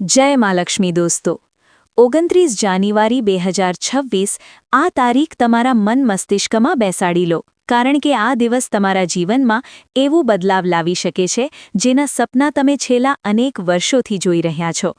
જય મહાલક્ષ્મી દોસ્તો. ઓગણત્રીસ જાન્યુઆરી બે હજાર છવ્વીસ, આ તારીખ તમારા મન મસ્તિષ્કમાં બેસાડી લો, કારણ કે આ દિવસ તમારા જીવનમાં એવું બદલાવ લાવી શકે છે, જેના સપના તમે છેલ્લા અનેક વર્ષોથી જોઈ રહ્યા છો.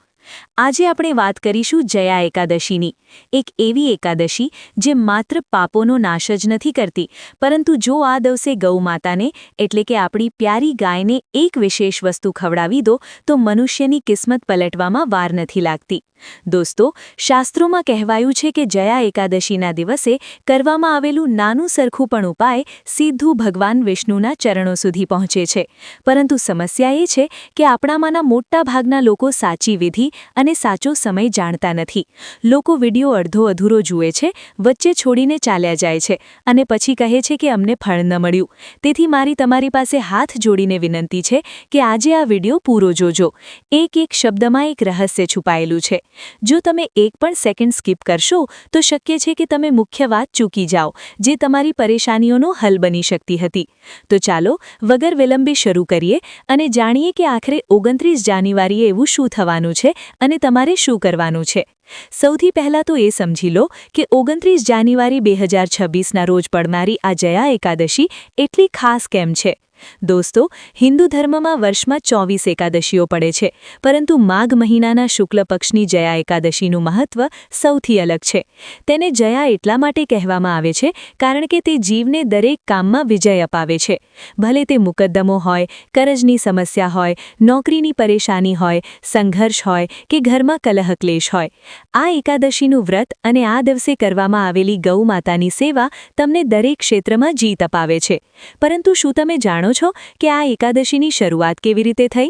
આજે આપણે વાત કરીશું જયા એકાદશીની. એક એવી એકાદશી જે માત્ર પાપોનો નાશ જ નથી કરતી, પરંતુ જો આ દિવસે ગૌમાતાને એટલે કે આપણી પ્યારી ગાયને એક વિશેષ વસ્તુ ખવડાવી દો, તો મનુષ્યની કિસ્મત પલટવામાં વાર નથી લાગતી. દોસ્તો, શાસ્ત્રોમાં કહેવાયું છે કે જયા એકાદશીના દિવસે કરવામાં આવેલું નાનું સરખું પણ ઉપાય સીધું ભગવાન વિષ્ણુના ચરણો સુધી પહોંચે છે. પરંતુ સમસ્યા એ છે કે આપણામાંના મોટા ભાગના લોકો સાચી વિધિ અને સાચો સમય જાણતા નથી. લોકો વીડિયો અડધો અધૂરો જુએ છે, વચ્ચે છોડીને ચાલ્યા જાય છે અને પછી કહે છે કે અમને ફળ ન મળ્યું. તેથી મારી તમારી પાસે હાથ જોડીને વિનંતી છે કે આજે આ વીડિયો પૂરો જોજો. એક એક શબ્દમાં એક રહસ્ય છુપાયેલું છે. જો તમે એક પણ સેકન્ડ સ્કીપ કરશો, તો શક્ય છે કે તમે મુખ્ય વાત ચૂકી જાઓ, જે તમારી પરેશાનીઓનો હલ બની શકતી હતી. તો ચાલો, વગર વિલંબે શરૂ કરીએ અને જાણીએ કે આખરે ઓગણત્રીસ જાન્યુઆરીએ એવું શું થવાનું છે અને તમારે શું કરવાનું છે. સૌથી પહેલાં તો એ સમજી લો કે ઓગણત્રીસ જાન્યુઆરી બે હજાર છવ્વીસના રોજ પડનારી આ જયા એકાદશી એટલી ખાસ કેમ છે? દોસ્તો, હિન્દુ ધર્મમાં વર્ષમાં ચોવીસ એકાદશીઓ પડે છે, પરંતુ માઘ મહિનાના શુક્લ પક્ષની જયા એકાદશીનું મહત્વ સૌથી અલગ છે. તેને જયા એટલા માટે કહેવામાં આવે છે, કારણ કે તે જીવને દરેક કામમાં વિજય અપાવે છે. ભલે તે મુકદ્દમો હોય, કરજની સમસ્યા હોય, નોકરીની પરેશાની હોય, સંઘર્ષ હોય કે ઘરમાં કલહક્લેશ હોય. આ એકાદશીનું વ્રત અને આ દિવસે કરવામાં આવેલી ગૌ માતાની સેવા તમને દરેક ક્ષેત્રમાં જીત અપાવે છે. પરંતુ શું તમે જાણો છો કે આ એકાદશીની શરૂઆત કેવી રીતે થઈ?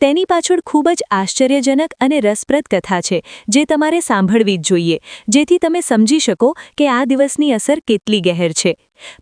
તેની પાછળ ખૂબ જ આશ્ચર્યજનક અને રસપ્રદ કથા છે, જે તમારે સાંભળવી જ જોઈએ, જેથી તમે સમજી શકો કે આ દિવસની અસર કેટલી ગહેર છે.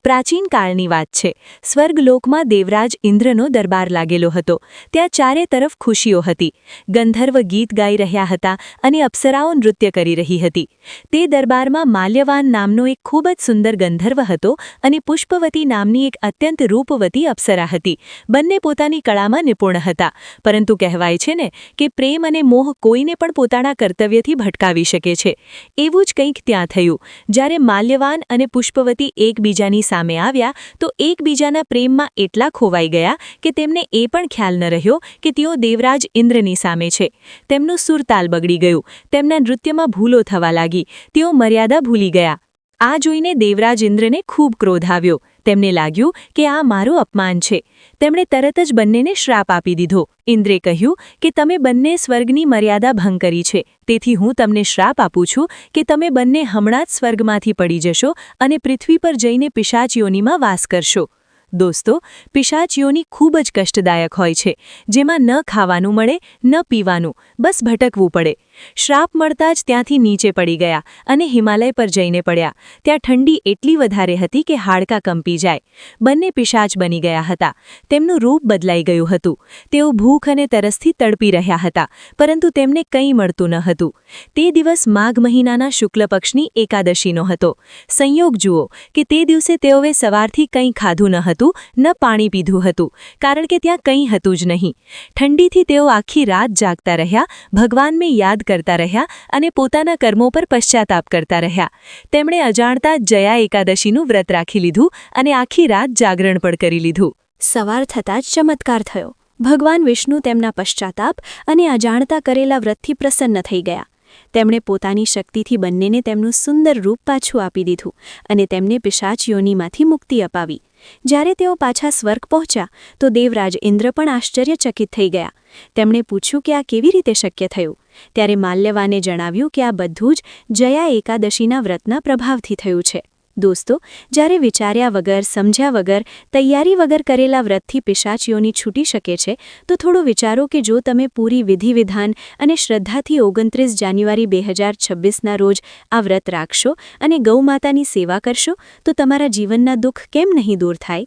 પ્રાચીન કાળની વાત છે. સ્વર્ગલોકમાં દેવરાજ ઇન્દ્રનો દરબાર લાગેલો હતો. ત્યાં ચારે તરફ ખુશીઓ હતી. ગંધર્વ ગીત ગાઈ રહ્યા હતા અને અપ્સરાઓ નૃત્ય કરી રહી હતી. તે દરબારમાં માલ્યવાન નામનો એક ખૂબ જ સુંદર ગંધર્વ હતો અને પુષ્પવતી નામની એક અત્યંત રૂપવતી અપ્સરા હતી. બંને પોતાની કળામાં નિપુણ હતા. પરંતુ કહેવાય છે ને કે પ્રેમ અને મોહ કોઈને પણ પોતાના કર્તવ્યથી ભટકાવી શકે છે. એવું જ કંઈક ત્યાં થયું. જ્યારે માલ્યવાન અને પુષ્પવતી એકબીજાની સામે આવ્યા તો એકબીજાના પ્રેમમાં એટલા ખોવાઈ ગયા કે તેમને એ પણ ખ્યાલ ન રહ્યો કે તેઓ દેવરાજ ઇન્દ્રની સામે છે. તેમનું સુરતાલ બગડી ગયું. તેમના નૃત્યમાં ભૂલો થવા લાગી. તેઓ મર્યાદા ભૂલી ગયા. આ જોઈને દેવરાજ ઇન્દ્રને ખૂબ ક્રોધ આવ્યો. તેમને લાગ્યું કે આ મારું અપમાન છે. તેમણે તરત જ બંનેને શ્રાપ આપી દીધો. ઇન્દ્રે કહ્યું કે તમે બંને સ્વર્ગની મર્યાદા ભંગ કરી છે. તેથી હું તમને શ્રાપ આપું છું કે તમે બંને હમણાં જ સ્વર્ગમાંથી પડી જશો અને પૃથ્વી પર જઈને પિશાચયોનીમાં વાસ કરશો. દોસ્તો, પિશાચીઓની ખૂબ જ કષ્ટદાયક હોય છે. જેમાં ન ખાવાનું મળે, ન પીવાનું, બસ ભટકવું પડે. શ્રાપ મળતા જ ત્યાંથી નીચે પડી ગયા અને હિમાલય પર જઈને પડ્યા. ત્યાં ઠંડી એટલી વધારે હતી કે હાડકા કંપી જાય. બંને પિશાચ બની ગયા હતા. તેમનું રૂપ બદલાઈ ગયું હતું. તેઓ ભૂખ અને તરસથી તડપી રહ્યા હતા, પરંતુ તેમને કંઈ મળતું ન હતું. તે દિવસ માઘ મહિનાના શુક્લ પક્ષની એકાદશીનો હતો. સંયોગ જુઓ કે તે દિવસે તેઓએ સવારથી કંઈ ખાધું ન હતું, ન પાણી પીધું હતું, કારણ કે ત્યાં કંઈ હતું જ નહીં. ઠંડીથી તેઓ આખી રાત જાગતા રહ્યા. ભગવાનને યાદ કરતા રહ્યા અને પોતાના કર્મો પર પશ્ચાતાપ કરતા રહ્યા. તેમણે અજાણતા જયા એકાદશીનું વ્રત રાખી લીધું અને આખી રાત જાગરણ પણ કરી લીધું. સવાર થતાં જ ચમત્કાર થયો. ભગવાન વિષ્ણુ તેમના પશ્ચાતાપ અને અજાણતા કરેલા વ્રતથી પ્રસન્ન થઈ ગયા. તેમણે પોતાની શક્તિથી બંનેને તેમનું સુંદર રૂપ પાછું આપી દીધું અને તેમને પિશાચ યોનીમાંથી મુક્તિ અપાવી. જ્યારે તેઓ પાછા સ્વર્ગ પહોંચ્યા, તો દેવરાજ ઇન્દ્ર પણ આશ્ચર્યચકિત થઈ ગયા. તેમણે પૂછ્યું કે આ કેવી રીતે શક્ય થયું? ત્યારે માલ્યવાને જણાવ્યું કે આ બધું જ જયા એકાદશીના વ્રતના પ્રભાવથી થયું છે. દોસ્તો, જ્યારે વિચાર્યા વગર, સમજ્યા વગર, તૈયારી વગર કરેલા વ્રતથી પિશાચીઓની છૂટી શકે છે, તો થોડું વિચારો કે જો તમે પૂરી વિધિવિધાન અને શ્રદ્ધાથી ઓગણત્રીસ જાન્યુઆરી બે હજાર છવ્વીસના રોજ આ વ્રત રાખશો અને ગૌમાતાની સેવા કરશો, તો તમારા જીવનના દુઃખ કેમ નહીં દૂર થાય?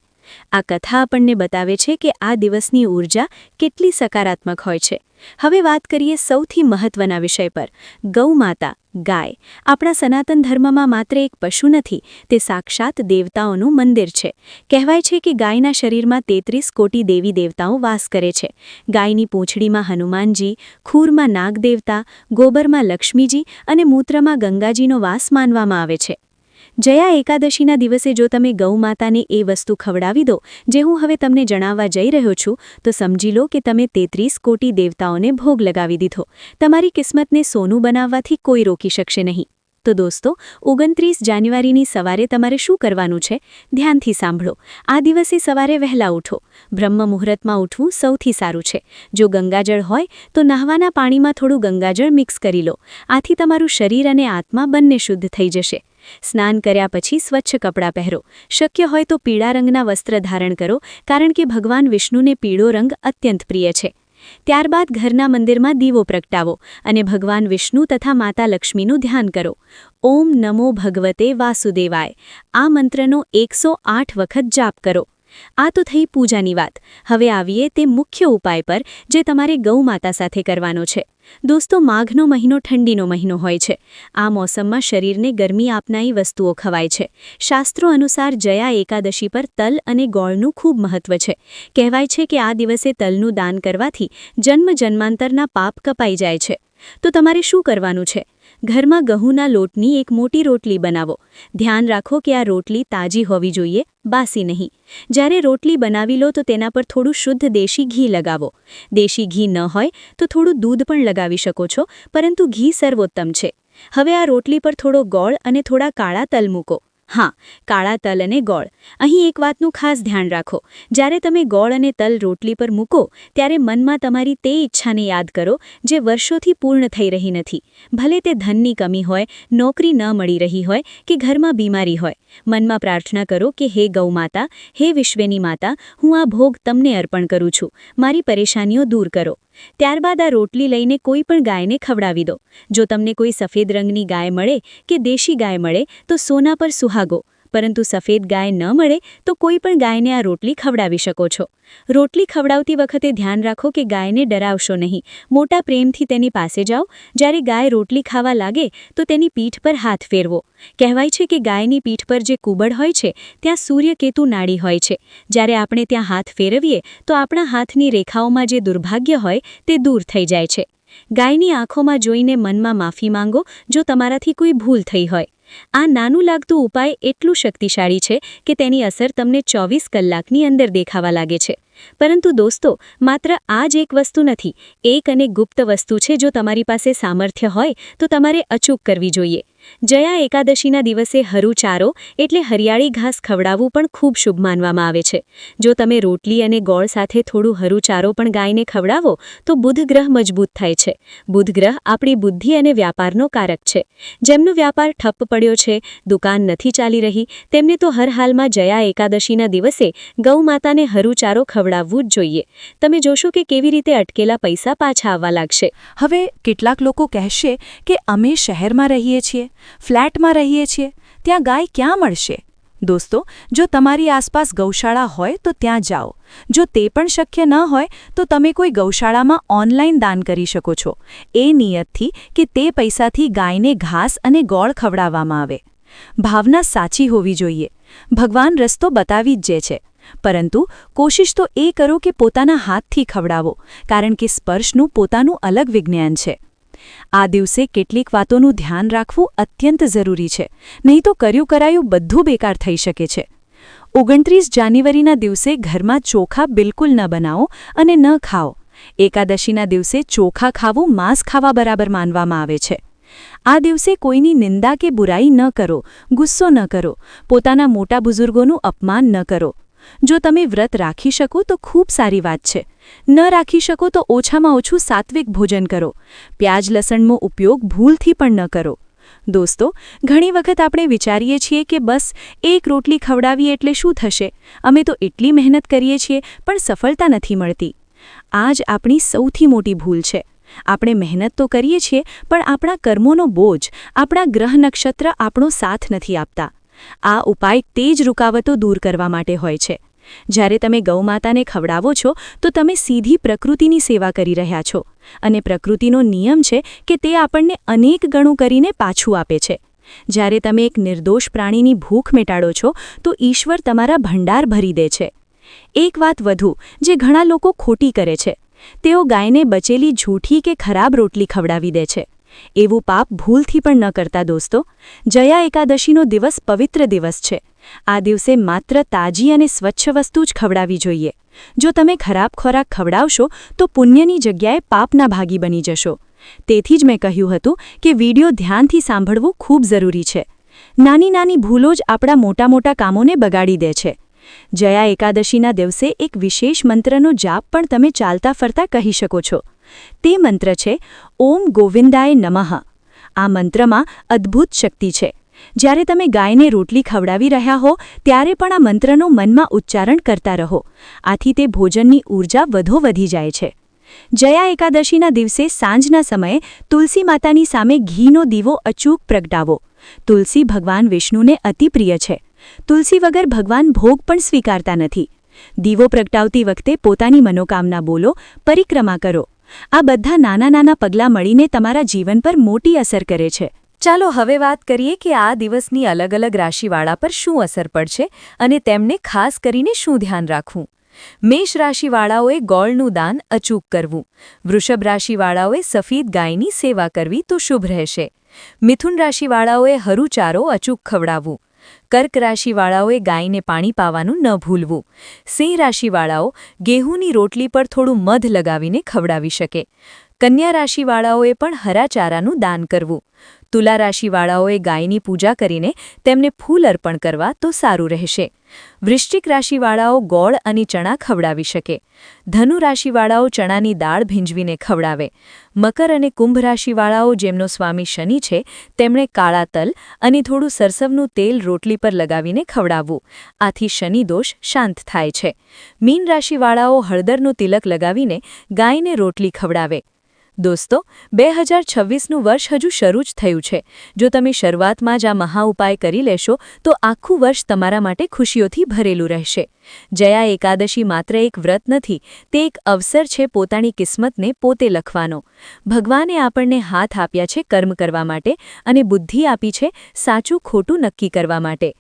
આ કથા આપણને બતાવે છે કે આ દિવસની ઊર્જા કેટલી સકારાત્મક હોય છે. હવે વાત કરીએ સૌથી મહત્વના વિષય પર. ગૌમાતા, ગાય. આપણા સનાતન ધર્મમાં માત્ર એક પશુ નથી, તે સાક્ષાત દેવતાઓનું મંદિર છે. કહેવાય છે કે ગાયના શરીરમાં તેત્રીસ કોટી દેવી દેવતાઓ વાસ કરે છે. ગાયની પૂંછડીમાં હનુમાનજી, ખૂરમાં નાગદેવતા, ગોબરમાં લક્ષ્મીજી અને મૂત્રમાં ગંગાજીનો વાસ માનવામાં આવે છે. જયા એકાદશીના દિવસે જો તમે ગૌમાતાને એ વસ્તુ ખવડાવી દો, જે હું હવે તમને જણાવવા જઈ રહ્યો છું, તો સમજી લો કે તમે તેત્રીસ કોટી દેવતાઓને ભોગ લગાવી દીધો. તમારી કિસ્મતને સોનું બનાવવાથી કોઈ રોકી શકશે નહીં. તો દોસ્તો, ઓગણત્રીસ જાન્યુઆરીની સવારે તમારે શું કરવાનું છે? ધ્યાનથી સાંભળો. આ દિવસે સવારે વહેલા ઉઠો. બ્રહ્મ મુહૂર્તમાં ઉઠવું સૌથી સારું છે. જો ગંગાજળ હોય, તો નહાવાના પાણીમાં થોડું ગંગાજળ મિક્સ કરી લો. આથી તમારું શરીર અને આત્મા બંને શુદ્ધ થઈ જશે. સ્નાન કર્યા પછી સ્વચ્છ કપડાં પહેરો. શક્ય હોય તો પીળા રંગના વસ્ત્ર ધારણ કરો, કારણ કે ભગવાન વિષ્ણુને પીળો રંગ અત્યંત પ્રિય છે. ત્યારબાદ ઘરના મંદિરમાં દીવો પ્રગટાવો અને ભગવાન વિષ્ણુ તથા માતા લક્ષ્મીનું ધ્યાન કરો. ઓમ નમો ભગવતે વાસુદેવાય. આ મંત્રનો એકસો વખત જાપ કરો. આ તો થઈ પૂજાની વાત. હવે આવીએ તે મુખ્ય ઉપાય પર, જે તમારે ગૌમાતા સાથે કરવાનો છે. દોસ્તો, માઘનો મહિનો ઠંડીનો મહિનો હોય છે. આ મોસમમાં શરીરને ગરમી આપનારી વસ્તુઓ ખવાય છે. શાસ્ત્રો અનુસાર જયા એકાદશી પર તલ અને ગોળનું ખૂબ મહત્વ છે. કહેવાય છે કે આ દિવસે તલનું દાન કરવાથી જન્મ જન્માંતરના પાપ કપાઈ જાય છે. તો તમારે શું કરવાનું છે? ઘરમાં ગહુના લોટની એક મોટી રોટલી બનાવો. ધ્યાન રાખો કે આ રોટલી તાજી હોવી જોઈએ, બાસી નહીં. જ્યારે રોટલી બનાવી લો તો તેના પર થોડું શુદ્ધ દેશી ઘી લગાવો. દેશી ઘી ન હોય તો થોડું દૂધ પણ લગાવી શકો છો, પરંતુ ઘી સર્વોત્તમ છે. હવે આ રોટલી પર થોડો ગોળ અને થોડા કાળા તલ મૂકો. હા, કાળા તલ અને ગોળ. અહીં એક વાતનું ખાસ ધ્યાન રાખો. જ્યારે તમે ગોળ અને તલ રોટલી પર મૂકો, ત્યારે મનમાં તમારી તે ઈચ્છાને યાદ કરો, જે વર્ષોથી પૂર્ણ થઈ રહી નથી. ભલે તે ધનની કમી હોય, નોકરી ન મળી રહી હોય, કે ઘરમાં બીમારી હોય. મનમાં પ્રાર્થના કરો કે, હે ગૌમાતા હે વિશ્વની માતા, હું આ ભોગ તમને અર્પણ કરું છું. મારી પરેશાનીઓ દૂર કરો. ત્યારબાદ આ રોટલી લઈને કોઈ પણ ગાયને ખવડાવી દો. જો તમને કોઈ સફેદ રંગની ગાય મળે કે દેશી ગાય મળે, તો સોના પર સુહાગો. પરંતુ સફેદ ગાય ન મળે તો કોઈ પણ ગાયને આ રોટલી ખવડાવી શકો છો. રોટલી ખવડાવતી વખતે ધ્યાન રાખો કે ગાયને ડરાવશો નહીં. મોટા પ્રેમથી તેની પાસે જાઓ. જ્યારે ગાય રોટલી ખાવા લાગે, તો તેની પીઠ પર હાથ ફેરવો. કહેવાય છે કે ગાયની પીઠ પર જે કુબડ હોય છે, ત્યાં સૂર્યકેતુ નાડી હોય છે. જ્યારે આપણે ત્યાં હાથ ફેરવીએ, તો આપણા હાથની રેખાઓમાં જે દુર્ભાગ્ય હોય, તે દૂર થઈ જાય છે. ગાયની આંખોમાં જોઈને મનમાં માફી માંગો, જો તમારાથી કોઈ ભૂલ થઈ હોય. આ નાનું લાગતું ઉપાય એટલું શક્તિશાળી છે કે તેની અસર તમને ચોવીસ કલાકની અંદર દેખાવા લાગે છે. પરંતુ દોસ્તો, માત્ર આ જ એક વસ્તુ નથી, એક અને ગુપ્ત વસ્તુ છે જો તમારી પાસે સામર્થ્ય હોય તો તમારે અચૂક કરવી જોઈએ. જયા એકાદશીના દિવસે હરુચારો એટલે હરિયાળી ઘાસ ખવડાવવું પણ ખૂબ શુભ માનવામાં આવે છે. જો તમે રોટલી અને ગોળ સાથે થોડું હરુચારો પણ ગાયને ખવડાવો, તો બુધ ગ્રહ મજબૂત થાય છે. બુધ ગ્રહ આપણી બુદ્ધિ અને વ્યાપારનો કારક છે. જેમનો વ્યાપાર ઠપ્પ પડ્યો છે, દુકાન નથી ચાલી રહી, તેમને તો હર હાલમાં જયા એકાદશીના દિવસે ગૌમાતાને હરુચારો ખવડાવવું જ જોઈએ. તમે જોશો કે કેવી રીતે અટકેલા પૈસા પાછા આવવા લાગશે. હવે કેટલાક લોકો કહેશે કે અમે શહેરમાં રહીએ છીએ. ફ્લેટમાં રહીએ છીએ, ત્યાં ગાય ક્યાં મળશે? દોસ્તો, જો તમારી આસપાસ ગૌશાળા હોય તો ત્યાં જાઓ. જો તે પણ શક્ય ન હોય તો તમે કોઈ ગૌશાળામાં ઓનલાઈન દાન કરી શકો છો. એ નિયતથી કે તે પૈસાથી ગાયને ઘાસ અને ગોળ ખવડાવવામાં આવે. ભાવના સાચી હોવી જોઈએ. ભગવાન રસ્તો બતાવી જ જે છે. પરંતુ કોશિશ તો એ કરો કે પોતાના હાથથી ખવડાવો, કારણ કે સ્પર્શનું પોતાનું અલગ વિજ્ઞાન છે. આ દિવસે કેટલીક વાતોનું ધ્યાન રાખવું અત્યંત જરૂરી છે. નહીં તો કર્યું કરાયું બધું બેકાર થઈ શકે છે. ઓગણત્રીસ જાન્યુઆરીના દિવસે ઘરમાં ચોખા બિલકુલ ન બનાવો અને ન ખાઓ. એકાદશીના દિવસે ચોખા ખાવું માંસ ખાવા બરાબર માનવામાં આવે છે. આ દિવસે કોઈની નિંદા કે બુરાઈ ન કરો, ગુસ્સો ન કરો, પોતાના મોટા બુઝુર્ગોનું અપમાન ન કરો. જો તમે વ્રત રાખી શકો તો ખૂબ સારી વાત છે. ન રાખી શકો તો ઓછામાં ઓછું સાત્વિક ભોજન કરો. પ્યાજ લસણનો ઉપયોગ ભૂલથી પણ ન કરો. દોસ્તો, ઘણી વખત આપણે વિચારીએ છીએ કે બસ એક રોટલી ખવડાવી એટલે શું થશે? અમે તો એટલી મહેનત કરીએ છીએ, પણ સફળતા નથી મળતી. આ જ આપણી સૌથી મોટી ભૂલ છે. આપણે મહેનત તો કરીએ છીએ, પણ આપણા કર્મોનો બોજ, આપણા ગ્રહ નક્ષત્ર આપણો સાથ નથી આપતા. આ ઉપાય તે જ રૂકાવટો દૂર કરવા માટે હોય છે. જ્યારે તમે ગૌમાતાને ખવડાવો છો, તો તમે સીધી પ્રકૃતિની સેવા કરી રહ્યા છો. અને પ્રકૃતિનો નિયમ છે કે તે આપણને અનેક ગણું કરીને પાછું આપે છે. જ્યારે તમે એક નિર્દોષ પ્રાણીની ભૂખ મેટાડો છો, તો ઈશ્વર તમારા ભંડાર ભરી દે છે. એક વાત વધુ, જે ઘણા લોકો ખોટી કરે છે. તેઓ ગાયને બચેલી જૂઠી કે ખરાબ રોટલી ખવડાવી દે છે. એવું પાપ ભૂલથી પણ ન કરતા દોસ્તો. જયા એકાદશીનો દિવસ પવિત્ર દિવસ છે. આ દિવસે માત્ર તાજી અને સ્વચ્છ વસ્તુ જ ખવડાવી જોઈએ. જો તમે ખરાબ ખોરાક ખવડાવશો, તો પુણ્યની જગ્યાએ પાપના ભાગી બની જશો. તેથી જ મેં કહ્યું હતું કે વિડિયો ધ્યાનથી સાંભળવું ખૂબ જરૂરી છે. નાની નાની ભૂલો જ આપણા મોટા મોટા કામોને બગાડી દે છે. જયા એકાદશીના દિવસે એક વિશેષ મંત્રનો જાપ પણ તમે ચાલતા ફરતા કહી શકો છો. તે મંત્ર છે, ઓમ ગોવિંદાય નમઃ. આ મંત્રમાં અદ્ભુત શક્તિ છે. જ્યારે તમે ગાયને રોટલી ખવડાવી રહ્યા હો, ત્યારે પણ આ મંત્રનો મનમાં ઉચ્ચારણ કરતા રહો. આથી તે ભોજનની ઊર્જા વધુ વધી જાય છે. જયા એકાદશીના દિવસે સાંજના સમયે તુલસી માતાની સામે ઘીનો દીવો અચૂક પ્રગટાવો. તુલસી ભગવાન વિષ્ણુને અતિપ્રિય છે. તુલસી વગર ભગવાન ભોગ પણ સ્વીકારતા નથી. દીવો પ્રગટાવતી વખતે પોતાની મનોકામના બોલો પરિક્રમા કરો. આ બધા નાના નાના પગલાં મળીને તમારા જીવન પર મોટી અસર કરે છે. ચાલો હવે વાત કરીએ કે આ દિવસની અલગ અલગ રાશિવાળા પર શું અસર પડશે અને તેમને ખાસ કરીને શું ધ્યાન રાખવું. મેષ રાશિવાળાઓએ ગોળનું દાન અચૂક કરવું. વૃષભ રાશિવાળાઓએ સફેદ ગાયની સેવા કરવી તો શુભ રહેશે. મિથુન રાશિવાળાઓએ હરુચારો અચૂક ખવડાવવું. કર્ક રાશિવાળાઓએ ગાયને પાણી પાવાનું ન ભૂલવું. સિંહ રાશિવાળાઓ ગેહુંની રોટલી પર થોડું મધ લગાવીને ખવડાવી શકે. કન્યા રાશિવાળાઓએ પણ હરા ચારાનું દાન કરવું. તુલા રાશિવાળાઓએ ગાયની પૂજા કરીને તેમને ફૂલ અર્પણ કરવા તો સારું રહેશે. વૃશ્ચિક રાશિવાળાઓ ગોળ અને ચણા ખવડાવી શકે. ધનુ રાશિવાળાઓ ચણાની દાળ ભીંજવીને ખવડાવે. મકર અને કુંભ રાશિવાળાઓ જેમનો સ્વામી શનિ છે, તેમણે કાળા તલ અને થોડું સરસવનું તેલ રોટલી પર લગાવીને ખવડાવવું. આથી શનિ દોષ શાંત થાય છે. મીન રાશિવાળાઓ હળદરનું તિલક લગાવીને ગાયને રોટલી ખવડાવે. દોસ્તો, બે હજાર છવ્વીસનું વર્ષ હજુ શરૂ જ થયું છે. જો તમે શરૂઆતમાં જ આ મહા ઉપાય કરી લેશો, તો આખું વર્ષ તમારા માટે ખુશીઓથી ભરેલું રહેશે. જયા એકાદશી માત્ર એક વ્રત નથી, તે એક અવસર છે પોતાની કિસ્મતને પોતે લખવાનો. ભગવાને આપણને હાથ આપ્યા છે કર્મ કરવા માટે અને બુદ્ધિ આપી છે સાચું ખોટું નક્કી કરવા માટે.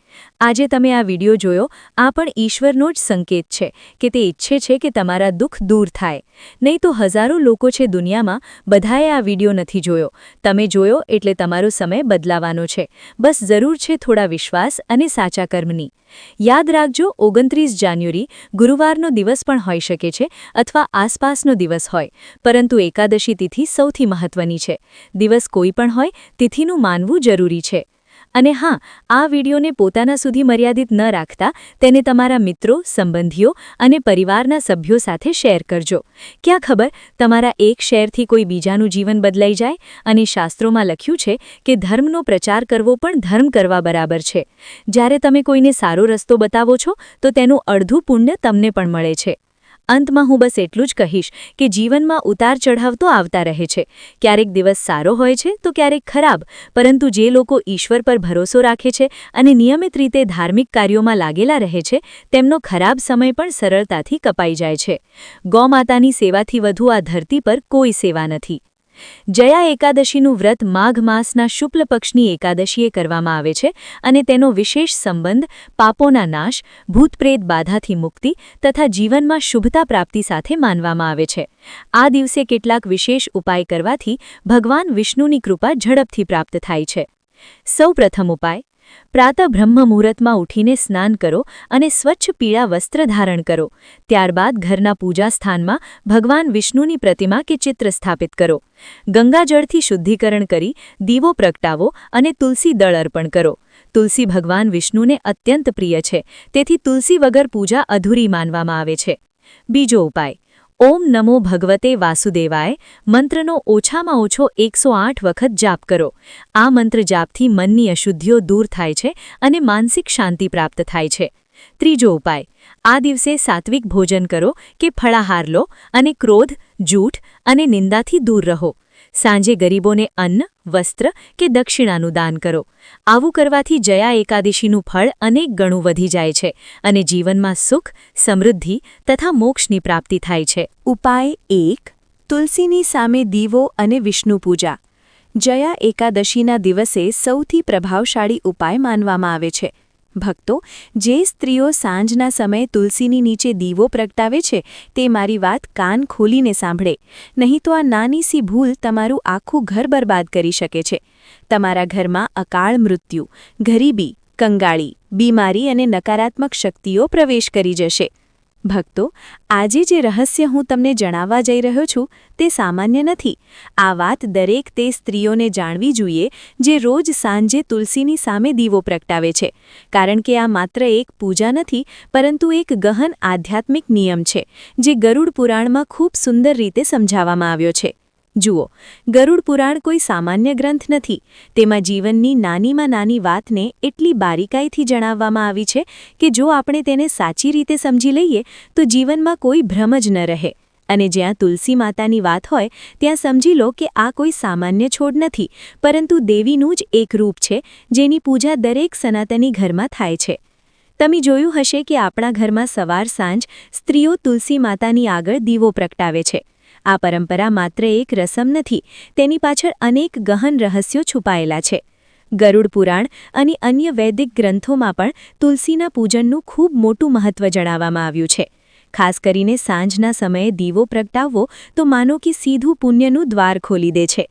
આજે તમે આ વીડિયો જોયો, આ પણ ઈશ્વરનો જ સંકેત છે કે તે ઈચ્છે છે કે તમારા દુઃખ દૂર થાય. નહીં તો હજારો લોકો છે દુનિયામાં બધાએ આ વિડિયો નથી જોયો. તમે જોયો એટલે તમારો સમય બદલાવાનો છે. બસ જરૂર છે થોડા વિશ્વાસ અને સાચા કર્મની. યાદ રાખજો, ઓગણત્રીસ જાન્યુઆરી ગુરુવારનો દિવસ પણ હોઈ શકે છે અથવા આસપાસનો દિવસ હોય, પરંતુ એકાદશી તિથિ સૌથી મહત્વની છે. દિવસ કોઈ પણ હોય, તિથિનું માનવું જરૂરી છે. અને હા, આ વિડીયોને પોતાના સુધી મર્યાદિત ન રાખતા તેને તમારા મિત્રો, સંબંધીઓ અને પરિવારના સભ્યો સાથે શેર કરજો. ક્યાં ખબર, તમારા એક શેરથી કોઈ બીજાનું જીવન બદલાઈ જાય અને શાસ્ત્રોમાં લખ્યું છે કે ધર્મનો પ્રચાર કરવો પણ ધર્મ કરવા બરાબર છે. જ્યારે તમે કોઈને સારો રસ્તો બતાવો છો, તો તેનું અડધું પુણ્ય તમને પણ મળે છે. અંતમાં હું બસ એટલું જ કહીશ કે જીવનમાં ઉતાર ચઢાવ તો આવતા રહે છે. ક્યારેક દિવસ સારો હોય છે તો ક્યારેક ખરાબ, પરંતુ જે લોકો ઈશ્વર પર ભરોસો રાખે છે અને નિયમિત રીતે ધાર્મિક કાર્યોમાં લાગેલા રહે છે, તેમનો ખરાબ સમય પણ સરળતાથી કપાઈ જાય છે. ગૌમાતાની સેવાથી વધુ આ ધરતી પર કોઈ સેવા નથી. જયા એકાદશીનું વ્રત માઘ માસના શુક્લ પક્ષની એકાદશીએ કરવામાં આવે છે અને તેનો વિશેષ સંબંધ પાપોના નાશ, ભૂતપ્રેત બાધાથી મુક્તિ તથા જીવનમાં શુભતા પ્રાપ્તિ સાથે માનવામાં આવે છે. આ દિવસે કેટલાક વિશેષ ઉપાય કરવાથી ભગવાન વિષ્ણુની કૃપા ઝડપથી પ્રાપ્ત થાય છે. સૌપ્રથમ ઉપાય પ્રાતઃ બ્રહ્મ મુહૂર્તમાં ઉઠીને સ્નાન કરો અને સ્વચ્છ પીળા વસ્ત્ર ધારણ કરો. ત્યારબાદ ઘરના પૂજા સ્થાનમાં ભગવાન વિષ્ણુની પ્રતિમા કે ચિત્ર સ્થાપિત કરો. ગંગાજળથી શુદ્ધિકરણ કરી દીવો પ્રગટાવો અને તુલસી દળ અર્પણ કરો. તુલસી ભગવાન વિષ્ણુને અત્યંત પ્રિય છે, તેથી તુલસી વગર પૂજા અધૂરી માનવામાં આવે છે. બીજો ઉપાય. ઓમ નમો ભગવતે વાસુદેવાય, મંત્રનો ઓછામાં ઓછો એકસો વખત જાપ કરો. આ મંત્ર જાપથી મનની અશુદ્ધિઓ દૂર થાય છે અને માનસિક શાંતિ પ્રાપ્ત થાય છે. ત્રીજો ઉપાય, આ દિવસે સાત્વિક ભોજન કરો કે ફળાહાર લો અને ક્રોધ, જૂઠ અને નિંદાથી દૂર રહો. સાંજે ગરીબોને અન્ન, વસ્ત્ર કે દક્ષિણાનું દાન કરો. આવું કરવાથી જયા એકાદશીનું ફળ અનેક ગણું વધી જાય છે અને જીવનમાં સુખ, સમૃદ્ધિ તથા મોક્ષની પ્રાપ્તિ થાય છે. ઉપાય એક, તુલસીની સામે દીવો અને વિષ્ણુ પૂજા. જયા એકાદશીના દિવસે સૌથી પ્રભાવશાળી ઉપાય માનવામાં આવે છે. ભક્તો, જે સ્ત્રીઓ સાંજના સમયે તુલસીની નીચે દીવો પ્રગટાવે છે, તે મારી વાત કાન ખોલીને સાંભળે. નહીં તો આ નાની સી ભૂલ તમારું આખું ઘર બરબાદ કરી શકે છે. તમારા ઘરમાં અકાળ મૃત્યુ, ગરીબી, કંગાળી, બીમારી અને નકારાત્મક શક્તિઓ પ્રવેશ કરી જશે. ભક્તો, આજે જે રહસ્ય હું તમને જણાવવા જઈ રહ્યો છું તે સામાન્ય નથી. આ વાત દરેક તે સ્ત્રીઓને જાણવી જોઈએ જે રોજ સાંજે તુલસીની સામે દીવો પ્રગટાવે છે. કારણ કે આ માત્ર એક પૂજા નથી, પરંતુ એક ગહન આધ્યાત્મિક નિયમ છે, જે ગરુડ પુરાણમાં ખૂબ સુંદર રીતે સમજાવવામાં આવ્યો છે. જુઓ, ગરુડ પુરાણ કોઈ સામાન્ય ગ્રંથ નથી. તેમાં જીવનની નાનીમાં નાની વાતને એટલી બારીકાઈથી જણાવવામાં આવી છે કે જો આપણે તેને સાચી રીતે સમજી લઈએ, તો જીવનમાં કોઈ ભ્રમ જ ન રહે. અને જ્યાં તુલસી માતાની વાત હોય, ત્યાં સમજી લો કે આ કોઈ સામાન્ય છોડ નથી, પરંતુ દેવીનું જ એક રૂપ છે, જેની પૂજા દરેક સનાતની ઘરમાં થાય છે. તમે જોયું હશે કે આપણા ઘરમાં સવાર સાંજ સ્ત્રીઓ તુલસી માતાની આગળ દીવો પ્રગટાવે છે. આ પરંપરા માત્ર એક રસમ નથી, તેની પાછળ અનેક ગહન રહસ્યો છુપાયેલા છે. ગરુડ પુરાણ અને અન્ય વૈદિક ગ્રંથોમાં પણ તુલસીના પૂજનનું ખૂબ મોટું મહત્વ જણાવવામાં આવ્યું છે. ખાસ કરીને સાંજના સમયે દીવો પ્રગટાવવો તો માનો કે સીધું પુણ્યનું દ્વાર ખોલી દે છે.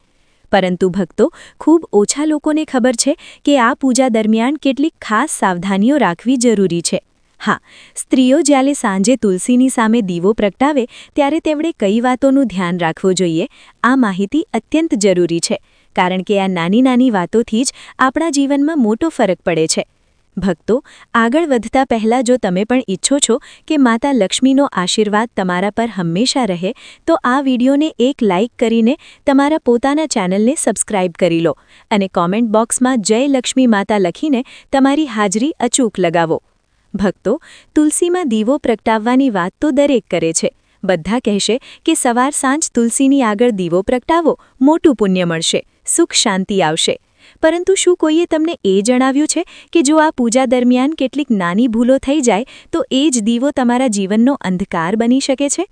પરંતુ ભક્તો, ખૂબ ઓછા લોકોને ખબર છે કે આ પૂજા દરમિયાન કેટલીક ખાસ સાવધાનીઓ રાખવી જરૂરી છે. હા, સ્ત્રીઓ જ્યારે સાંજે તુલસીની સામે દીવો પ્રગટાવે, ત્યારે તેમણે કઈ વાતોનું ધ્યાન રાખવું જોઈએ? આ માહિતી અત્યંત જરૂરી છે, કારણ કે આ નાની નાની વાતોથી જ આપણા જીવનમાં મોટો ફરક પડે છે. ભક્તો, આગળ વધતા પહેલાં જો તમે પણ ઈચ્છો છો કે માતા લક્ષ્મીનો આશીર્વાદ તમારા પર હંમેશા રહે, તો આ વિડીયોને એક લાઇક કરીને તમારા પોતાના ચેનલને સબસ્ક્રાઇબ કરી લો અને કોમેન્ટ બોક્સમાં જય લક્ષ્મી માતા લખીને તમારી હાજરી અચૂક લગાવો. ભક્તો તુલસીમાં દીવો પ્રગટાવવાની વાત તો દરેક કરે છે. બધા કહેશે કે સવાર સાંજ તુલસીની આગળ દીવો પ્રગટાવો, મોટું પુણ્ય મળશે, સુખ શાંતિ આવશે. પરંતુ શું કોઈએ તમને એ જણાવ્યું છે કે જો આ પૂજા દરમિયાન કેટલીક નાની ભૂલો થઈ જાય, તો એ જ દીવો તમારા જીવનનો અંધકાર બની શકે છે?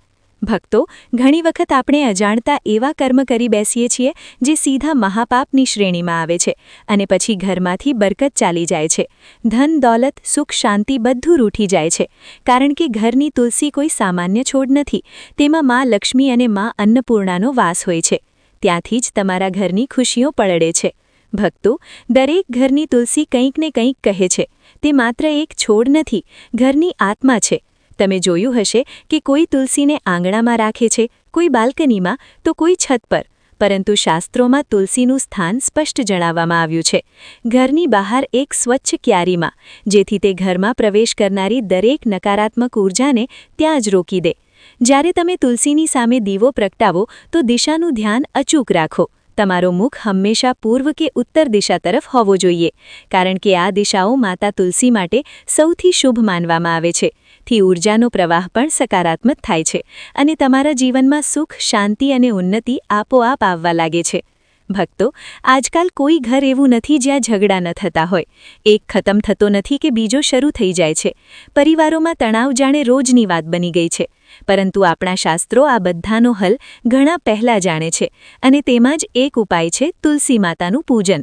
ભક્તો, ઘણી વખત આપણે અજાણતા એવા કર્મ કરી બેસીએ છીએ જે સીધા મહાપાપની શ્રેણીમાં આવે છે અને પછી ઘરમાંથી બરકત ચાલી જાય છે. ધન, દોલત, સુખ, શાંતિ બધું રૂઠી જાય છે. કારણ કે ઘરની તુલસી કોઈ સામાન્ય છોડ નથી. તેમાં મા લક્ષ્મી અને મા અન્નપૂર્ણાનો વાસ હોય છે. ત્યાંથી જ તમારા ઘરની ખુશીઓ પલળે છે. ભક્તો, દરેક ઘરની તુલસી કંઈક ને કંઈક કહે છે. તે માત્ર એક છોડ નથી. ઘરની આત્મા છે. તમે જોયું હશે કે કોઈ તુલસીને આંગણામાં રાખે છે, કોઈ બાલ્કનીમાં, તો કોઈ છત પર. પરંતુ શાસ્ત્રોમાં તુલસીનું સ્થાન સ્પષ્ટ જણાવવામાં આવ્યું છે. ઘરની બહાર એક સ્વચ્છ ક્યારીમાં, જેથી તે ઘરમાં પ્રવેશ કરનારી દરેક નકારાત્મક ઊર્જાને ત્યાં જ રોકી દે. જ્યારે તમે તુલસીની સામે દીવો પ્રગટાવો, તો દિશાનું ધ્યાન અચૂક રાખો. તમારો મુખ હંમેશા પૂર્વ કે ઉત્તર દિશા તરફ હોવો જોઈએ, કારણ કે આ દિશાઓ માતા તુલસી માટે સૌથી શુભ માનવામાં આવે છે. થી ઊર્જાનો પ્રવાહ પણ સકારાત્મક થાય છે અને તમારા જીવનમાં સુખ, શાંતિ અને ઉન્નતિ આપોઆપ આવવા લાગે છે. ભક્તો, આજકાલ કોઈ ઘર એવું નથી જ્યાં ઝઘડા ન થતા હોય. એક ખતમ થતો નથી કે બીજો શરૂ થઈ જાય છે. પરિવારોમાં તણાવ જાણે રોજની વાત બની ગઈ છે. પરંતુ આપણા શાસ્ત્રો આ બધાનો હલ ઘણા પહેલા જાણે છે અને તેમાં જ એક ઉપાય છે તુલસી માતાનું પૂજન.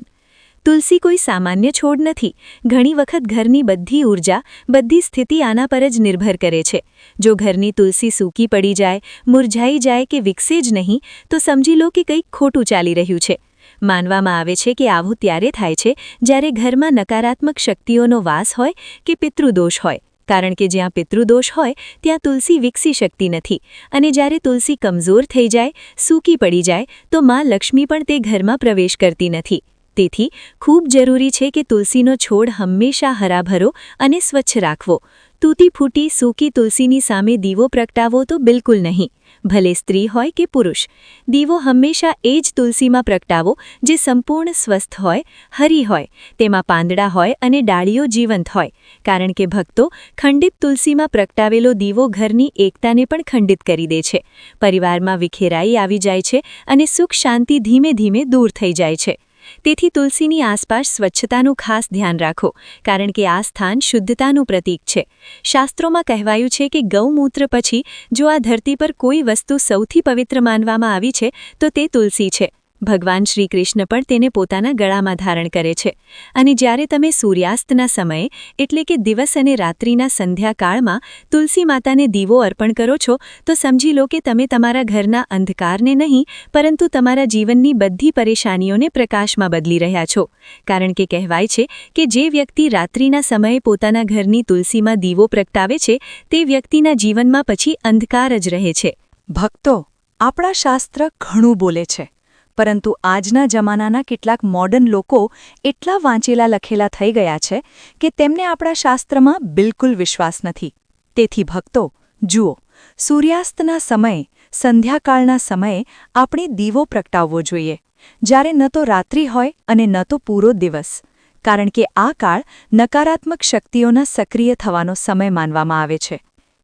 તુલસી કોઈ સામાન્ય છોડ નથી. ઘણી વખત ઘરની બધી ઊર્જા બધી સ્થિતિ આના પર જ નિર્ભર કરે છે. જો ઘરની તુલસી સૂકી પડી જાય, મુરઝાઈ જાય કે વિકસે જ નહીં, તો સમજી લો કે કંઈક ખોટું ચાલી રહ્યું છે. માનવામાં આવે છે કે આવું ત્યારે થાય છે જ્યારે ઘરમાં નકારાત્મક શક્તિઓનો વાસ હોય કે પિતૃદોષ હોય. કારણ કે જ્યાં પિતૃદોષ હોય, ત્યાં તુલસી વિકસી શકતી નથી. અને જ્યારે તુલસી કમજોર થઈ જાય, સૂકી પડી જાય, તો માં લક્ષ્મી પણ તે ઘરમાં પ્રવેશ કરતી નથી. તેથી ખૂબ જરૂરી છે કે તુલસીનો છોડ હંમેશા હરાભરો અને સ્વચ્છ રાખવો. તૂતી ફૂટી સૂકી તુલસીની સામે દીવો પ્રગટાવો તો બિલકુલ નહીં. ભલે સ્ત્રી હોય કે પુરુષ, દીવો હંમેશા એ જ તુલસીમાં પ્રગટાવો જે સંપૂર્ણ સ્વસ્થ હોય, હરી હોય, તેમાં પાંદડા હોય અને ડાળીઓ જીવંત હોય. કારણ કે ભક્તો ખંડિત તુલસીમાં પ્રગટાવેલો દીવો ઘરની એકતાને પણ ખંડિત કરી દે છે. પરિવારમાં વિખેરાઈ આવી જાય છે અને સુખ શાંતિ ધીમે ધીમે દૂર થઈ જાય છે. તેથી તુલસીની આસપાસ સ્વચ્છતાનું ખાસ ધ્યાન રાખો, કારણ કે આ સ્થાન શુદ્ધતાનું પ્રતીક છે. શાસ્ત્રોમાં કહેવાયું છે કે ગૌમૂત્ર પછી જો આ ધરતી પર કોઈ વસ્તુ સૌથી પવિત્ર માનવામાં આવી છે, તો તે તુલસી છે. ભગવાન શ્રી કૃષ્ણ પણ તેને પોતાના ગળામાં ધારણ કરે છે. અને જ્યારે તમે સૂર્યાસ્તના સમયે, એટલે કે દિવસ અને રાત્રિના સંધ્યાકાળમાં, તુલસી માતાને દીવો અર્પણ કરો છો, તો સમજી લો કે તમે તમારા ઘરના અંધકારને નહીં, પરંતુ તમારા જીવનની બધી પરેશાનીઓને પ્રકાશમાં બદલી રહ્યા છો. કારણ કે કહેવાય છે કે જે વ્યક્તિ રાત્રિના સમયે પોતાના ઘરની તુલસીમાં દીવો પ્રગટાવે છે, તે વ્યક્તિના જીવનમાં પછી અંધકાર જ રહે છે. ભક્તો, આપણા શાસ્ત્ર ઘણું બોલે છે. પરંતુ આજના જમાનાના કેટલાક મોડર્ન લોકો એટલા વાંચેલા લખેલા થઈ ગયા છે કે તેમને આપણા શાસ્ત્રમાં બિલકુલ વિશ્વાસ નથી. તેથી ભક્તો, જુઓ, સૂર્યાસ્તના સમયે, સંધ્યાકાળના સમયે આપણે દીવો પ્રગટાવવો જોઈએ. જ્યારે ન તો રાત્રિ હોય અને ન તો પૂરો દિવસ. કારણ કે આ કાળ નકારાત્મક શક્તિઓના સક્રિય થવાનો સમય માનવામાં આવે છે.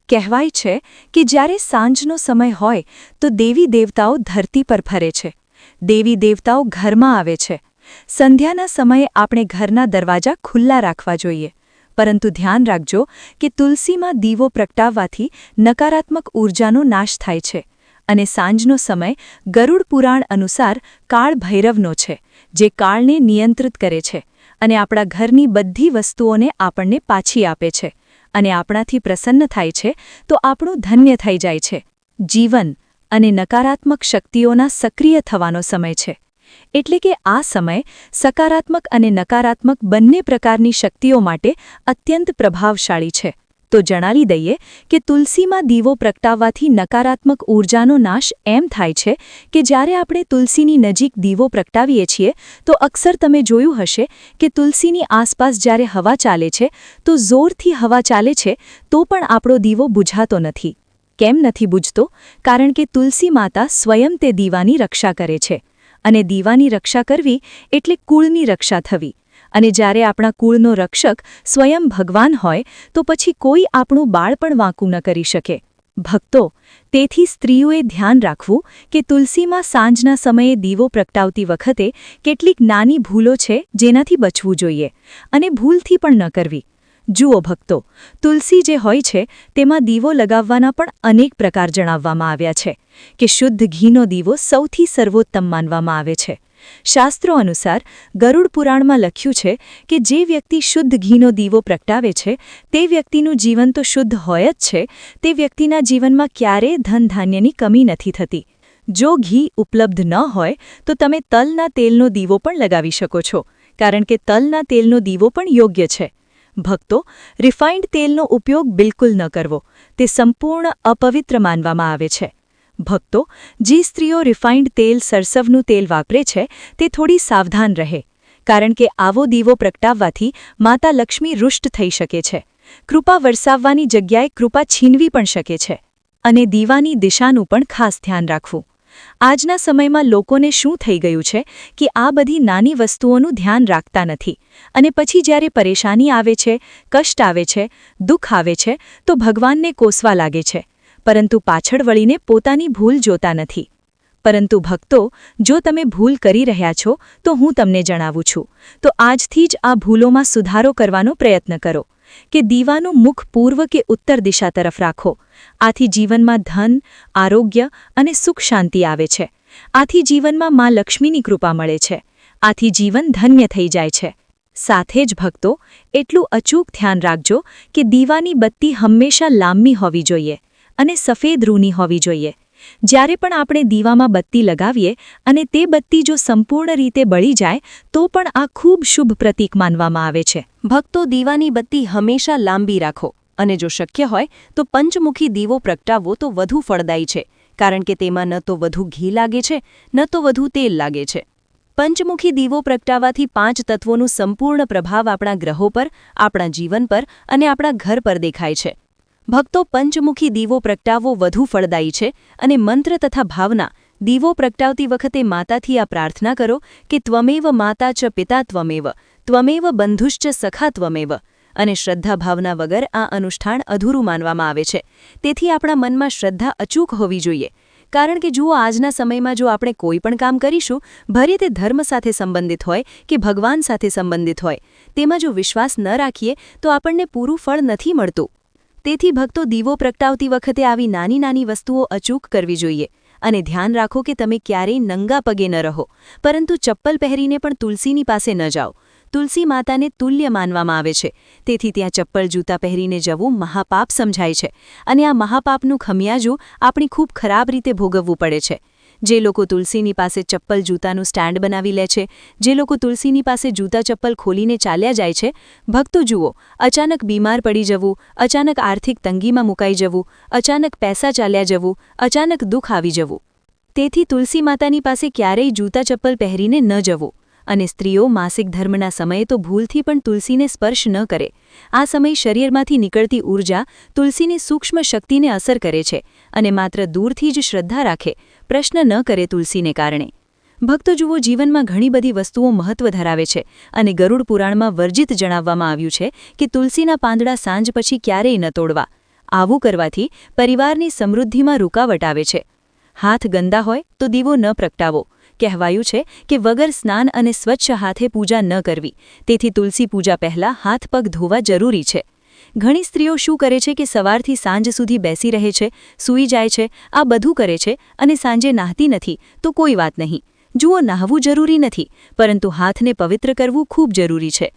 કહેવાય છે કે જ્યારે સાંજનો સમય હોય તો દેવી દેવતાઓ ધરતી પર ફરે છે. દેવી દેવતાઓ ઘરમાં આવે છે. સંધ્યાના સમયે આપણે ઘરના દરવાજા ખુલ્લા રાખવા જોઈએ. પરંતુ ધ્યાન રાખજો કે તુલસીમાં દીવો પ્રગટાવવાથી નકારાત્મક ઊર્જાનો નાશ થાય છે અને સાંજનો સમય ગરુડ પુરાણ અનુસાર કાળ ભૈરવનો છે, જે કાળને નિયંત્રિત કરે છે અને આપણા ઘરની બધી વસ્તુઓને આપણને પાછી આપે છે અને આપણાથી પ્રસન્ન થાય છે તો આપણું ધન્ય થઈ જાય છે. જીવન અને નકારાત્મક શક્તિઓના સક્રિય થવાનો સમય છે. એટલે કે આ સમય સકારાત્મક અને નકારાત્મક બંને પ્રકારની શક્તિઓ માટે અત્યંત પ્રભાવશાળી છે. તો જણાવી દઈએ કે તુલસીમાં દીવો પ્રગટાવવાથી નકારાત્મક ઊર્જાનો નાશ એમ થાય છે કે જ્યારે આપણે તુલસીની નજીક દીવો પ્રગટાવીએ છીએ, તો અક્સર તમે જોયું હશે કે તુલસીની આસપાસ જ્યારે હવા ચાલે છે, તો જોરથી હવા ચાલે છે, તો પણ આપણો દીવો બુઝાતો નથી. કેમ નથી બુજતો? કારણ કે તુલસી માતા સ્વયં તે દીવાની રક્ષા કરે છે. અને દીવાની રક્ષા કરવી એટલે કુળની રક્ષા થવી. અને જ્યારે આપણા કુળનો રક્ષક સ્વયં ભગવાન હોય, તો પછી કોઈ આપણું બાળ પણ વાંકું ન કરી શકે. ભક્તો, તેથી સ્ત્રીઓએ ધ્યાન રાખવું કે તુલસીમાં સાંજના સમયે દીવો પ્રગટાવતી વખતે કેટલીક નાની ભૂલો છે જેનાથી બચવું જોઈએ. અને ભૂલથી પણ ન કરવી. જુઓ ભક્તો, તુલસી જે હોય છે, તેમાં દીવો લગાવવાના પણ અનેક પ્રકાર જણાવવામાં આવ્યા છે કે શુદ્ધ ઘીનો દીવો સૌથી સર્વોત્તમ માનવામાં આવે છે. શાસ્ત્રો અનુસાર ગરુડ પુરાણમાં લખ્યું છે કે જે વ્યક્તિ શુદ્ધ ઘીનો દીવો પ્રગટાવે છે, તે વ્યક્તિનું જીવન તો શુદ્ધ હોય જ છે, તે વ્યક્તિના જીવનમાં ક્યારેય ધન ધાન્યની કમી નથી થતી. જો ઘી ઉપલબ્ધ ન હોય, તો તમે તલના તેલનો દીવો પણ લગાવી શકો છો, કારણ કે તલના તેલનો દીવો પણ યોગ્ય છે. ભક્તો રિફાઇન્ડ તેલનો ઉપયોગ બિલકુલ ન કરવો. તે સંપૂર્ણ અપવિત્ર માનવામાં આવે છે. ભક્તો, જે સ્ત્રીઓ રિફાઇન્ડ તેલ સરસવનું તેલ વાપરે છે, તે થોડી સાવધાન રહે, કારણ કે આવો દીવો પ્રગટાવવાથી માતા લક્ષ્મી રુષ્ટ થઈ શકે છે. કૃપા વરસાવવાની જગ્યાએ કૃપા છીનવી પણ શકે છે. અને દીવાની દિશાનું પણ ખાસ ધ્યાન રાખવું. આજના સમયમાં લોકોને શું થઈ ગયું છે કે આ બધી નાની વસ્તુઓનું ધ્યાન રાખતા નથી અને પછી જ્યારે પરેશાની આવે છે, કષ્ટ આવે છે, દુઃખ આવે છે, તો ભગવાનને કોસવા લાગે છે. પરંતુ પાછળ વળીને પોતાની ભૂલ જોતા નથી. પરંતુ ભક્તો, જો તમે ભૂલ કરી રહ્યા છો, તો હું તમને જણાવું છું. તો આજથી જ આ ભૂલોમાં સુધારો કરવાનો પ્રયત્ન કરો. કે દીવાનું મુખ પૂર્વ કે ઉત્તર દિશા તરફ રાખો. આથી જીવનમાં ધન, આરોગ્ય અને સુખ શાંતિ આવે છે. આથી જીવનમાં માં લક્ષ્મીની કૃપા મળે છે. આથી જીવન ધન્ય થઈ જાય છે. સાથે જ ભક્તો, એટલું અચૂક ધ્યાન રાખજો કે દીવાની બત્તી હંમેશા લાંબી હોવી જોઈએ અને સફેદ રૂની હોવી જોઈએ. જ્યારે પણ આપણે દીવામાં બત્તી લગાવીએ અને તે બત્તી જો સંપૂર્ણ રીતે બળી જાય, તો પણ આ ખૂબ શુભ પ્રતીક માનવામાં આવે છે. ભક્તો દીવાની બત્તી હંમેશા લાંબી રાખો અને જો શક્ય હોય, તો પંચમુખી દીવો પ્રગટાવવો તો વધુ ફળદાયી છે, કારણ કે તેમાં ન તો વધુ ઘી લાગે છે, ન તો વધુ તેલ લાગે છે. પંચમુખી દીવો પ્રગટાવવાથી પાંચ તત્વોનું સંપૂર્ણ પ્રભાવ આપણા ગ્રહો પર, આપણા જીવન પર અને આપણા ઘર પર દેખાય છે. ભક્તો પંચમુખી દીવો પ્રગટાવવો વધુ ફળદાયી છે અને મંત્ર તથા ભાવના દીવો પ્રગટાવતી વખતે માતાથી આ પ્રાર્થના કરો કે ત્વમેવ માતા ચ પિતા ત્વમેવ ત્વમેવ બંધુશ્ચ સખા ત્વમેવ અને શ્રદ્ધા ભાવના વગર આ અનુષ્ઠાન અધૂરું માનવામાં આવે છે. તેથી આપણા મનમાં શ્રદ્ધા અચૂક હોવી જોઈએ. કારણ કે જુઓ, આજના સમયમાં જો આપણે કોઈ પણ કામ કરીશું, ભલે તે ધર્મ સાથે સંબંધિત હોય કે ભગવાન સાથે સંબંધિત હોય, તેમાં જો વિશ્વાસ ન રાખીએ, તો આપણને પૂરું ફળ નથી મળતું. તેથી ભક્તો દીવો પ્રગટાવતી વખતે આવી નાની નાની વસ્તુઓ અચૂક કરવી જોઈએ. અને ધ્યાન રાખો કે તમે ક્યારેય નંગા પગે ન રહો, પરંતુ ચપ્પલ પહેરીને પણ તુલસીની પાસે ન જાઓ. તુલસી માતાને તુલ્ય માનવામાં આવે છે. તેથી ત્યાં ચપ્પલ જૂતા પહેરીને જવું મહાપાપ સમજાય છે. અને આ મહાપાપનું ખમિયાજું આપણી ખૂબ ખરાબ રીતે ભોગવવું પડે છે. જે લોકો તુલસીની પાસે ચપ્પલ જૂતાનું સ્ટેન્ડ બનાવી લે છે, જે લોકો તુલસીની પાસે જૂતા ચપ્પલ ખોલીને ચાલ્યા જાય છે, ભક્તો જુઓ, અચાનક બીમાર પડી જવું, અચાનક આર્થિક તંગીમાં મુકાઈ જવું, અચાનક પૈસા ચાલ્યા જવું, અચાનક દુઃખ આવી જવું. તેથી તુલસી માતાની પાસે ક્યારેય જૂતા ચપ્પલ પહેરીને ન જવું. અને સ્ત્રીઓ માસિક ધર્મના સમયે તો ભૂલથી પણ તુલસીને સ્પર્શ ન કરે. આ સમય શરીરમાંથી નીકળતી ઊર્જા તુલસીની સૂક્ષ્મ શક્તિને અસર કરે છે અને માત્ર દૂરથી જ શ્રદ્ધા રાખે. પ્રશ્ન ન કરે તુલસીને કારણે. ભક્તો જુઓ, જીવનમાં ઘણી બધી વસ્તુઓ મહત્વ ધરાવે છે અને ગરુડ પુરાણમાં વર્જિત જણાવવામાં આવ્યું છે કે તુલસીના પાંદડા સાંજ પછી ક્યારેય ન તોડવા. આવું કરવાથી પરિવારની સમૃદ્ધિમાં રૂકાવટ આવે છે. હાથ ગંદા હોય તો દીવો ન પ્રગટાવો. કહેવાયું છે કે વગર સ્નાન અને સ્વચ્છ હાથે પૂજા ન કરવી. તેથી તુલસી પૂજા પહેલાં હાથ પગ ધોવા જરૂરી છે. ઘણી સ્ત્રીઓ શું કરે છે કે સવારથી સાંજ સુધી બેસી રહે છે, સૂઈ જાય છે, આ બધું કરે છે અને સાંજે નાહતી નથી, તો કોઈ વાત નહીં. જુઓ, નાહવું જરૂરી નથી, પરંતુ હાથને પવિત્ર કરવું ખૂબ જરૂરી છે.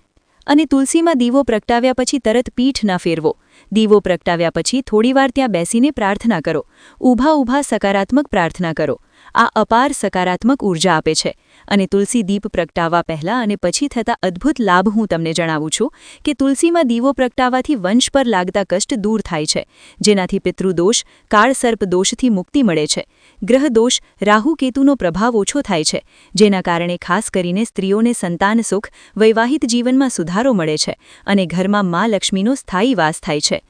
અને તુલસીમાં દીવો પ્રગટાવ્યા પછી તરત પીઠ ના ફેરવો. દીવો પ્રગટાવ્યા પછી થોડીવાર ત્યાં બેસીને પ્રાર્થના કરો. ઊભા ઊભા સકારાત્મક પ્રાર્થના કરો. આ અપાર સકારાત્મક ઊર્જા આપે છે. અને તુલસી દીપ પ્રગટાવવા પહેલાં અને પછી થતા અદ્ભુત લાભ હું તમને જણાવું છું કે તુલસીમાં દીવો પ્રગટાવવાથી વંશ પર લાગતા કષ્ટ દૂર થાય છે, જેનાથી પિતૃદોષ, કાળસર્પ દોષથી મુક્તિ મળે છે. ગ્રહદોષ રાહુ કેતુનો પ્રભાવ ઓછો થાય છે, જેના કારણે ખાસ કરીને સ્ત્રીઓને સંતાન સુખ વૈવાહિક જીવનમાં સુધારો મળે છે અને ઘરમાં મા લક્ષ્મીનો સ્થાયી વાસ થાય છે.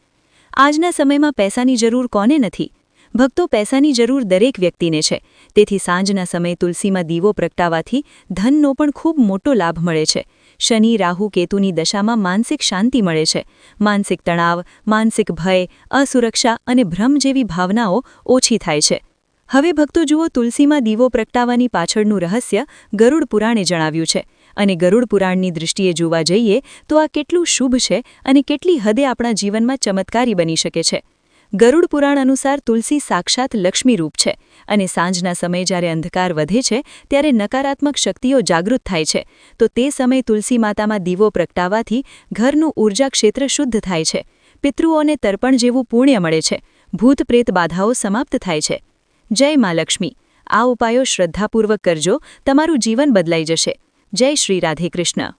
આજના સમયમાં પૈસાની જરૂર કોને નથી? ભક્તો પૈસાની જરૂર દરેક વ્યક્તિને છે. તેથી સાંજના સમયે તુલસીમાં દીવો પ્રગટાવવાથી ધનનો પણ ખૂબ મોટો લાભ મળે છે. શનિ, રાહુ, કેતુની દશામાં માનસિક શાંતિ મળે છે. માનસિક તણાવ, માનસિક ભય, અસુરક્ષા અને ભ્રમ જેવી ભાવનાઓ ઓછી થાય છે. હવે ભક્તો જુઓ તુલસીમાં દીવો પ્રગટાવવાની પાછળનું રહસ્ય ગરુડ પુરાણે જણાવ્યું છે. અને ગરુડ પુરાણની દૃષ્ટિએ જોવા જઈએ તો આ કેટલું શુભ છે અને કેટલી હદે આપણા જીવનમાં ચમત્કારી બની શકે છે. ગરુડ પુરાણ અનુસાર તુલસી સાક્ષાત લક્ષ્મીરૂપ છે અને સાંજના સમયે જ્યારે અંધકાર વધે છે, ત્યારે નકારાત્મક શક્તિઓ જાગૃત થાય છે. તો તે સમયે તુલસી માતામાં દીવો પ્રગટાવવાથી ઘરનું ઊર્જા ક્ષેત્ર શુદ્ધ થાય છે. પિતૃઓને તર્પણ જેવું પુણ્ય મળે છે. ભૂત પ્રેત બાધાઓ સમાપ્ત થાય છે. જય મા લક્ષ્મી. આ ઉપાયો શ્રદ્ધાપૂર્વક કરજો. તમારું જીવન બદલાઈ જશે. જય શ્રી રાધેકૃષ્ણ